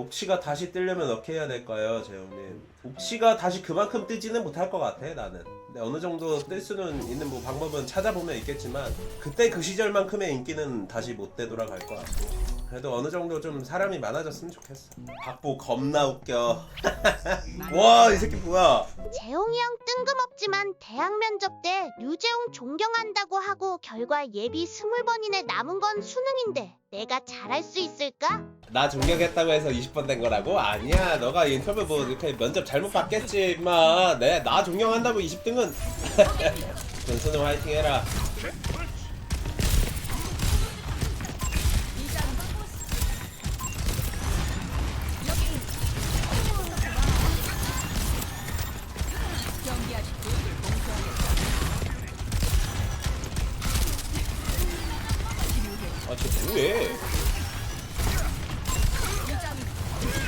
옵치가 다시 뜨려면 어떻게 해야 될까요, 재영님? 옵치가 다시 그만큼 뜨지는 못할 것 같아, 나는. 근데 어느 정도 뜰 수는 있는 뭐 방법은 찾아보면 있겠지만 그때 그 시절만큼의 인기는 다시 못 되돌아갈 것 같고. 그래도 어느 정도 좀 사람이 많아졌으면 좋겠어. 박보 겁나 웃겨. 와, 이 새끼 뭐야? 재홍이 형 뜬금없지만 대학 면접 때 류재홍 존경한다고 하고 결과 예비 스물 번이내 남은 건 수능인데 내가 잘할 수 있을까? 나 존경했다고 해서 20번 된 거라고? 아니야 너가 인터뷰 뭐 이렇게 면접 잘못 봤겠지 임마 내, 나 존경한다고 20등은 전수는 화이팅 해라 뭐해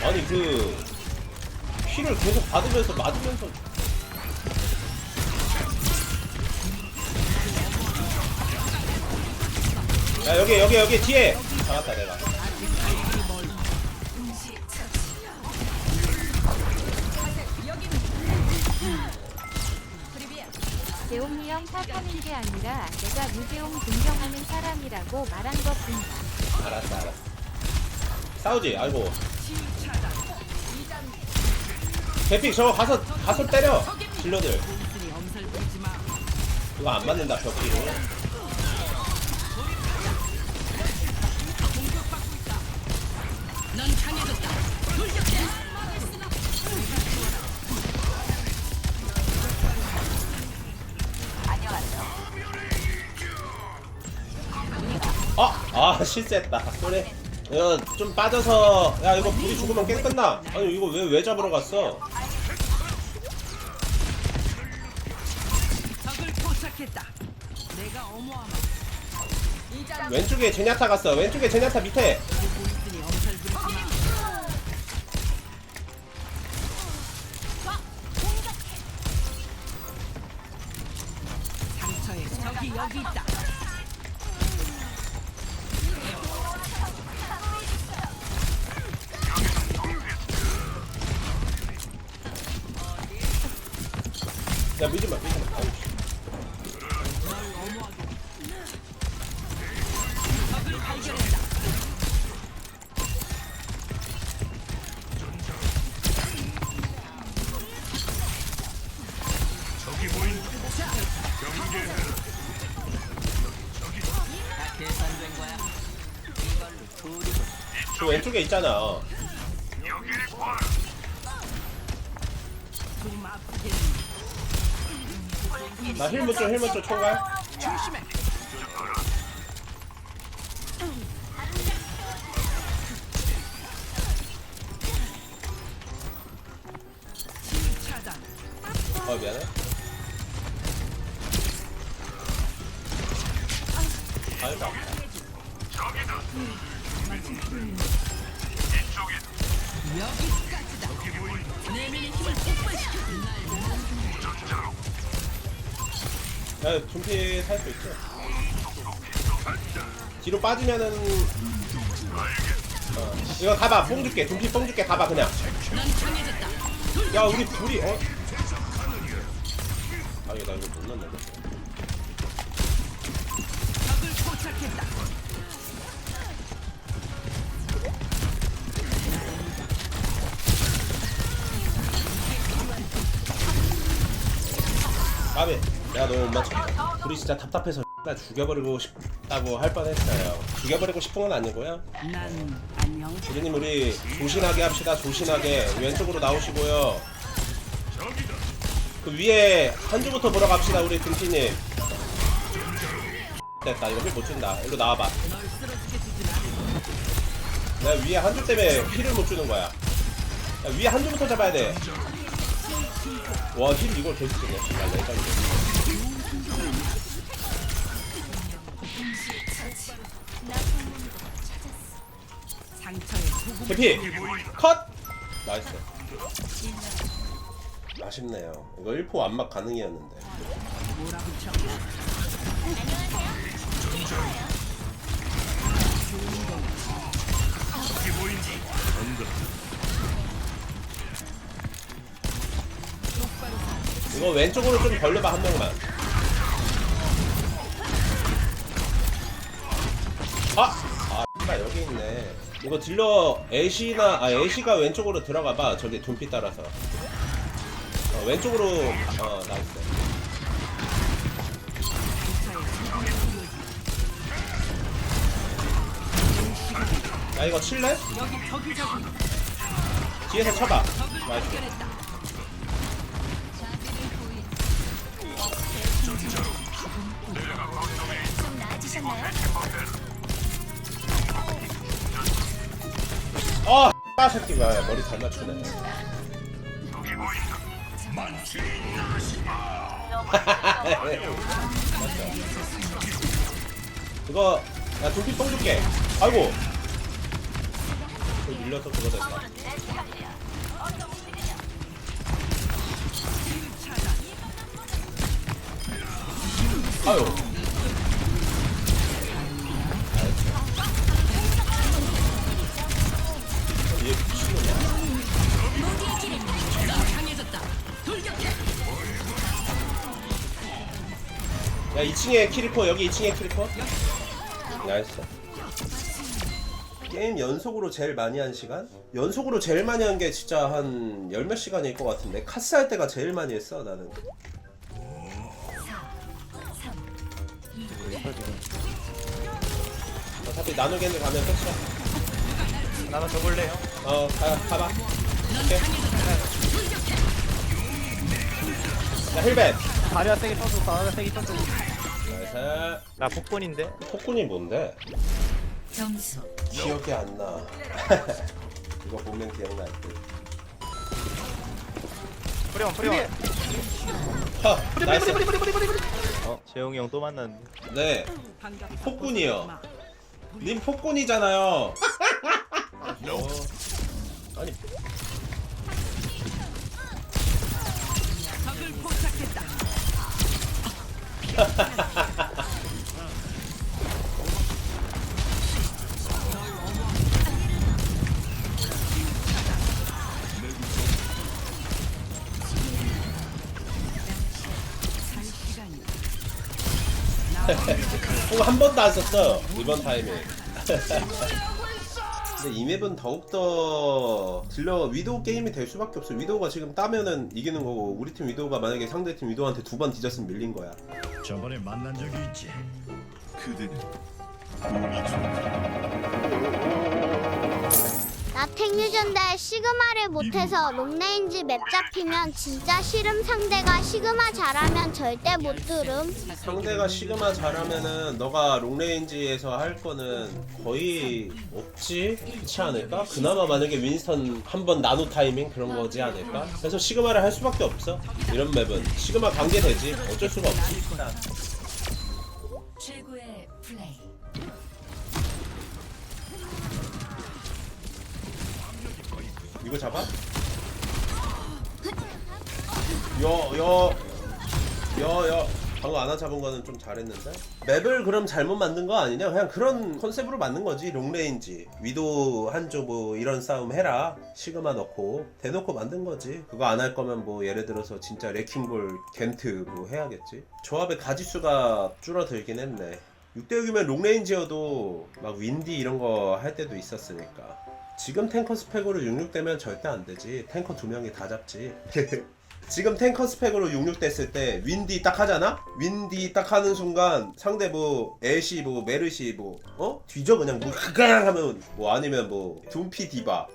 아니 그 피를 계속 받으면서 맞으면서. 야 여기 여기 여기 뒤에! 잡았다 내가. 재홍이 형 탓하는 게 아니라 내가 류재홍 존경하는 사람이라고 말한 것 뿐이다. 알았어 알았어. 싸우지 아이고. 대픽 저거 가서 가서 때려 딜러들. 그거 안 맞는다 벽기로 아! 아 실수했다 그래 이거 좀 빠져서 야 이거 불이 죽으면 끝나 아니 이거 왜 왜 잡으러 갔어 적을 포착했다. 내가 어머하마. 왼쪽에 제냐타 갔어 왼쪽에 제냐타 밑에 야 밀지 마 밀지 마 아우, 씨. 적을 발견했다. 다 계산된 거야. 이걸로 저 왼쪽에 있잖아 좀 아프게 나 힐무 쪽 힐무 쪽 총괄. 어 미안해 아니다 여기까지다. 내면의 힘을 폭발시켜. 날 야 둠피 살수 있지 뒤로 빠지면은 어 이거 가봐 뽕 줄게 둠피 뽕 줄게 가봐 그냥. 야 우리 둘이 어? 아 이거 나 이거 못 포착했다. 까비 내가 너무 못 맞췄다 둘이 진짜 답답해서 나 죽여버리고 싶다고 할 뻔했어요. 죽여버리고 싶은 건 아니고요. 난 안녕. 주리님 우리 조신하게 합시다. 조신하게. 왼쪽으로 나오시고요. 그 위에 한 주부터 보러 갑시다 우리 등피님. 됐다. 이거 힐못 준다. 일로 나와봐. 내가 위에 한줄 때문에 힐을 못 주는 거야. 야, 위에 한 줄부터 잡아야 돼 와 힐 이걸 계속 주네. 씨발 내가 이거 조금 대피! 컷! 나이스. 아쉽네요. 이거 1포 완막 가능이었는데. 몰아붙여. 이거 왼쪽으로 좀 벌려봐 한 명만. 아! 아 여기 있네. 이거 딜러 애쉬나 아 애쉬가 왼쪽으로 들어가봐 저기 둠피 따라서. 어, 왼쪽으로 어 나이스. 야 이거 칠래? 뒤에서 쳐봐. 나이스 어, 아 새끼가 머리 잘 맞추네. 그거 야 두피 똥 줄게. 아이고. 그 밀려서 그거 됐다. 아유. 야 2층에 키리코 여기 2층에 키리코 나이스. 게임 연속으로 제일 많이 한 시간? 연속으로 제일 많이 한 게 진짜 한 열 몇 시간일 것 같은데? 카스 할 때가 제일 많이 했어 나는. 어차피 나누겠는 가면 끝이야. 나눠 줘볼래요? 어 가, 가봐. 오케이. 야 힐벤 다리가 세게 쳐줘 다리가 세게 쳐줘 나이스 나 복권인데? 폭군이 뭔데? 점수 기억이 안 나. 이거 보면 기억날 듯. 프리온 프리온 하, 나이스. 어? 재용이 형 또 만났네 네, 폭군이요. 님 폭군이잖아요. 어. 아니, 한 번도 안 썼어 이번 타임에. 근데 이 맵은 더욱더 딜러 위도우 게임이 될 수밖에 없어. 위도우가 지금 따면은 이기는 거고 우리 팀 위도우가 만약에 상대 팀 위도우한테 두 번 뒤졌으면 밀린 거야. 저번에 만난 적이 있지. 그대는 나 택유전데 시그마를 못해서 롱레인지 맵 잡히면 진짜 싫음 상대가 시그마 잘하면 절대 못 들음 상대가 시그마 잘하면은 너가 롱레인지에서 할 거는 거의 없지? 그렇지 않을까? 그나마 만약에 윈스턴 한 번 나노 타이밍 그런 거지 않을까? 그래서 시그마를 할 수밖에 없어. 이런 맵은. 시그마 관계되지. 어쩔 수가 없지 이거 잡아? 여여 여여. 방금 안아 잡은 거는 좀 잘했는데? 맵을 그럼 잘못 만든 거 아니냐? 그냥 그런 컨셉으로 만든 거지 롱레인지. 위도 한조 뭐 이런 싸움 해라. 시그마 넣고. 대놓고 만든 거지. 그거 안 할 거면 뭐 예를 들어서 진짜 레킹볼 겐트 뭐 해야겠지? 조합의 가지수가 줄어들긴 했네. 6대6이면 롱레인지여도 막 윈디 이런 거 할 때도 있었으니까 지금 탱커 스펙으로 66되면 절대 안 되지. 탱커 두 명이 다 잡지. 지금 탱커 스펙으로 66 됐을 때 윈디 딱 하잖아? 윈디 딱 하는 순간 상대 뭐 애쉬 뭐 메르시 뭐 어? 뒤져 그냥 뭐 그냥 하면 뭐 아니면 뭐 둠피 디바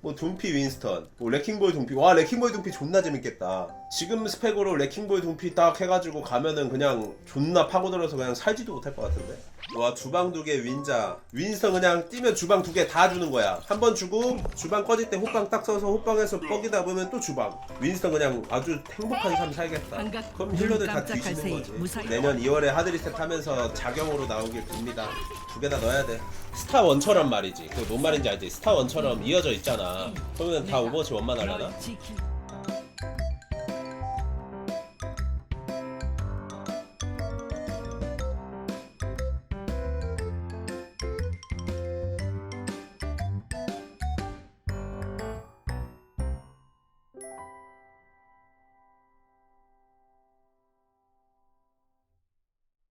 뭐 둠피 윈스턴 뭐 레킹볼 둠피 와 레킹볼 둠피 존나 재밌겠다 지금 스펙으로 레킹볼 둠피 딱 해가지고 가면은 그냥 존나 파고들어서 그냥 살지도 못할 것 같은데 와 주방 두 개 윈자. 윈스턴 그냥 뛰면 주방 두 개 다 주는 거야. 한 번 주고 주방 꺼질 때 호빵 딱 써서 호빵에서 뻑이다 보면 또 주방. 윈스턴 그냥 아주 행복한 삶 살겠다. 그럼 힐러들 다 뒤지는 거지. 내년 2월에 하드리셋 하면서 자경으로 나오길 빕니다. 두 개 다 넣어야 돼. 스타 원처럼 말이지. 그 뭔 말인지 알지? 스타 원처럼 이어져 있잖아. 그러면 다 오버워치 원만 하려나?